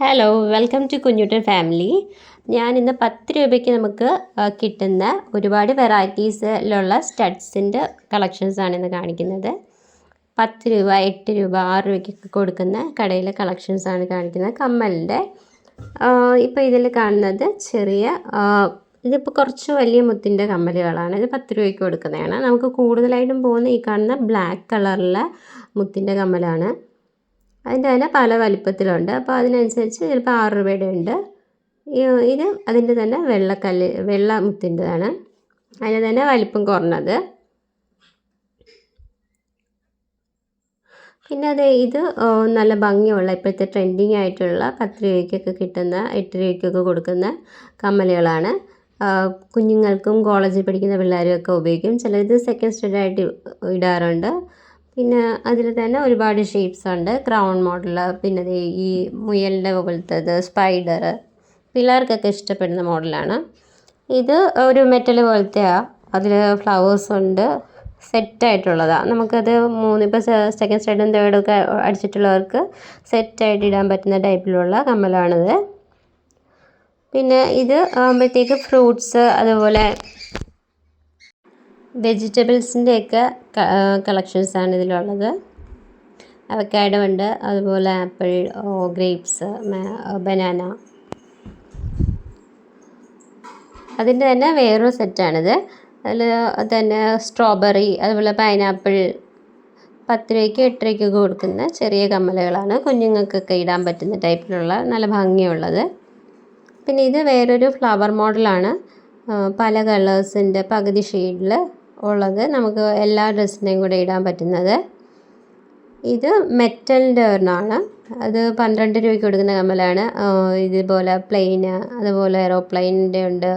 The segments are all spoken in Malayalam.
Hello welcome to Kunjuttan family ഞാൻ ഇന്ന് പത്ത് രൂപയ്ക്ക് നമുക്ക് കിട്ടുന്ന ഒരുപാട് വെറൈറ്റീസിലുള്ള സ്റ്റഡ്സിന്റെ കളക്ഷൻസാണ് ഇന്ന് കാണിക്കുന്നത്. പത്ത് രൂപ എട്ട് രൂപ ആറ് രൂപയ്ക്കൊക്കെ കൊടുക്കുന്ന കടയിലെ കളക്ഷൻസാണ് കാണിക്കുന്നത്. കമ്മലിന്റെ ഇപ്പോൾ ഇതിൽ കാണുന്നത് ചെറിയ ഇതിപ്പോൾ കുറച്ച് വലിയ മുത്തിന്റെ കമ്മലുകളാണ്. ഇത് പത്ത് രൂപയ്ക്ക് കൊടുക്കുന്നതാണ്. നമുക്ക് കൂടുതലായിട്ടും പോകുന്ന ഈ കാണുന്ന ബ്ലാക്ക് കളറിലെ മുത്തിന്റെ കമ്മലാണ്. അതിന്റെ തന്നെ പല വലിപ്പത്തിലുണ്ട്. അപ്പോൾ അതിനനുസരിച്ച് ചിലപ്പോൾ ആറ് രൂപയുടെ ഉണ്ട്. ഇത് അതിന്റെ തന്നെ വെള്ളക്കല്ല് വെള്ള മുത്തിന്റെതാണ് അതിന് തന്നെ വലിപ്പം കുറഞ്ഞത്. പിന്നെ അത് ഇത് നല്ല ഭംഗിയുള്ള ഇപ്പോഴത്തെ ട്രെൻഡിങ് ആയിട്ടുള്ള പത്ത് രൂപയ്ക്കൊക്കെ കിട്ടുന്ന എട്ട് രൂപയ്ക്കൊക്കെ കൊടുക്കുന്ന കമ്മലുകളാണ്. കുഞ്ഞുങ്ങൾക്കും കോളേജിൽ പഠിക്കുന്ന പിള്ളേരും ഒക്കെ ഉപയോഗിക്കും. ചിലത് സെക്കൻഡ് സ്റ്റാൻഡേർഡ് ആയിട്ട് ഇടാറുണ്ട്. പിന്നെ അതിൽ തന്നെ ഒരുപാട് ഷേപ്സ് ഉണ്ട്. ക്രൗൺ മോഡൽ പിന്നെ ഈ മുയലിന്റെ പോലത്തത് സ്പൈഡർ പിള്ളേർക്കൊക്കെ ഇഷ്ടപ്പെടുന്ന മോഡലാണ് ഇത് ഒരു മെറ്റൽ പോലത്തെയാണ് അതിൽ ഫ്ലവേഴ്സ് ഉണ്ട്. സെറ്റായിട്ടുള്ളതാണ് നമുക്കത് മൂന്ന് ഇപ്പോൾ സെക്കൻഡ് സ്റ്റൈഡും തേർഡും ഒക്കെ അടിച്ചിട്ടുള്ളവർക്ക് സെറ്റായിട്ട് ഇടാൻ പറ്റുന്ന ടൈപ്പിലുള്ള കമ്മലാണിത്. പിന്നെ ഇത് ആകുമ്പോഴത്തേക്ക് ഫ്രൂട്ട്സ് അതുപോലെ വെജിറ്റബിൾസിന്റെയൊക്കെ ആണ് ഇതിലുള്ളത്. അവക്കാഡോ ഉണ്ട് അതുപോലെ ആപ്പിൾ ഗ്രേപ്സ് ബനാന. അതിന്റെ തന്നെ വേറൊരു സെറ്റാണിത്. അതിൽ തന്നെ സ്ട്രോബെറി അതുപോലെ പൈനാപ്പിൾ പത്ത് രൂപയ്ക്ക് എട്ട് രൂപയ്ക്കൊക്കെ കൊടുക്കുന്ന ചെറിയ കമ്മലുകളാണ്. കുഞ്ഞുങ്ങൾക്കൊക്കെ ഇടാൻ പറ്റുന്ന ടൈപ്പിലുള്ള നല്ല ഭംഗിയുള്ളത്. പിന്നെ ഇത് വേറൊരു ഫ്ലവർ മോഡലാണ്. പല കളേഴ്സിന്റെ പകുതി ഷെയ്ഡിൽ ഉള്ളത് നമുക്ക് എല്ലാ ഡ്രസ്സിന്റെയും കൂടെ ഇടാൻ പറ്റുന്നത്. ഇത് മെറ്റലിന്റെ ഒരെണ്ണമാണ്. അത് പന്ത്രണ്ട് രൂപയ്ക്ക് കൊടുക്കുന്ന കമ്മലാണ്. ഇതുപോലെ പ്ലെയിന് അതുപോലെ എറോപ്ലെയിനിന്റെ ഉണ്ട്.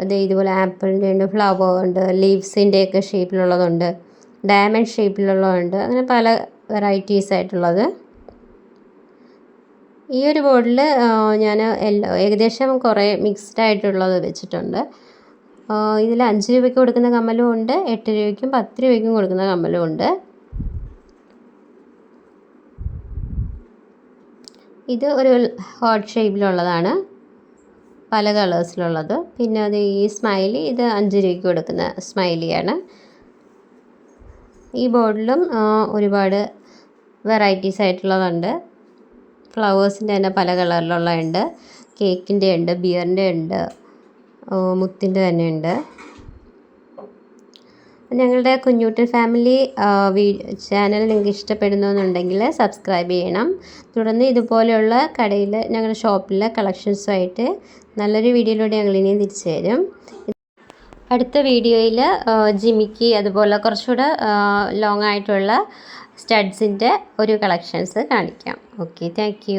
അത് ഇതുപോലെ ആപ്പിളിന്റെ ഉണ്ട് ഫ്ലവർ ഉണ്ട് ലീവ്സിന്റെ ഒക്കെ ഷേപ്പിലുള്ളതുണ്ട് ഡയമണ്ട് ഷേപ്പിലുള്ളതുണ്ട് അങ്ങനെ പല വെറൈറ്റീസ് ആയിട്ടുള്ളത്. ഈ ഒരു ബോർഡിൽ ഞാൻ എല്ലാ ഏകദേശം കുറേ മിക്സ്ഡ് ആയിട്ടുള്ളത് വെച്ചിട്ടുണ്ട്. ഇതിൽ അഞ്ച് രൂപയ്ക്ക് കൊടുക്കുന്ന കമ്മലും ഉണ്ട് എട്ട് രൂപയ്ക്കും പത്ത് രൂപയ്ക്കും കൊടുക്കുന്ന കമ്മലും ഉണ്ട്. ഇത് ഒരു ഹോട്ട് ഷേപ്പിലുള്ളതാണ് പല കളേഴ്സിലുള്ളത് പിന്നെ അത് ഈ സ്മൈലി ഇത് അഞ്ച് രൂപയ്ക്ക് കൊടുക്കുന്ന സ്മൈലിയാണ് ഈ ബോർഡിലും ഒരുപാട് വെറൈറ്റീസ് ആയിട്ടുള്ളതുണ്ട്. ഫ്ലവേഴ്സിന്റെ തന്നെ പല കളറിലുള്ളതുണ്ട് കേക്കിന്റെ ഉണ്ട് ബിയറിന്റെ ഉണ്ട്. മുത്തിന്റെ തന്നെ ഉണ്ട് ഞങ്ങളുടെ കുഞ്ഞൂട്ടൻ ഫാമിലി ചാനൽ നിങ്ങൾക്ക് ഇഷ്ടപ്പെടുന്നു എന്നുണ്ടെങ്കിൽ സബ്സ്ക്രൈബ് ചെയ്യണം. തുടർന്ന് ഇതുപോലെയുള്ള കടയിൽ ഞങ്ങളുടെ ഷോപ്പിലെ കളക്ഷൻസുമായിട്ട് നല്ലൊരു വീഡിയോയിലൂടെ ഞങ്ങൾ ഇനിയും തിരിച്ചു തരും അടുത്ത വീഡിയോയിൽ ജിമിക്ക് അതുപോലെ കുറച്ചുകൂടെ ലോങ് ആയിട്ടുള്ള സ്റ്റഡ്സിന്റെ ഒരു കളക്ഷൻസ് കാണിക്കാം. Okay thank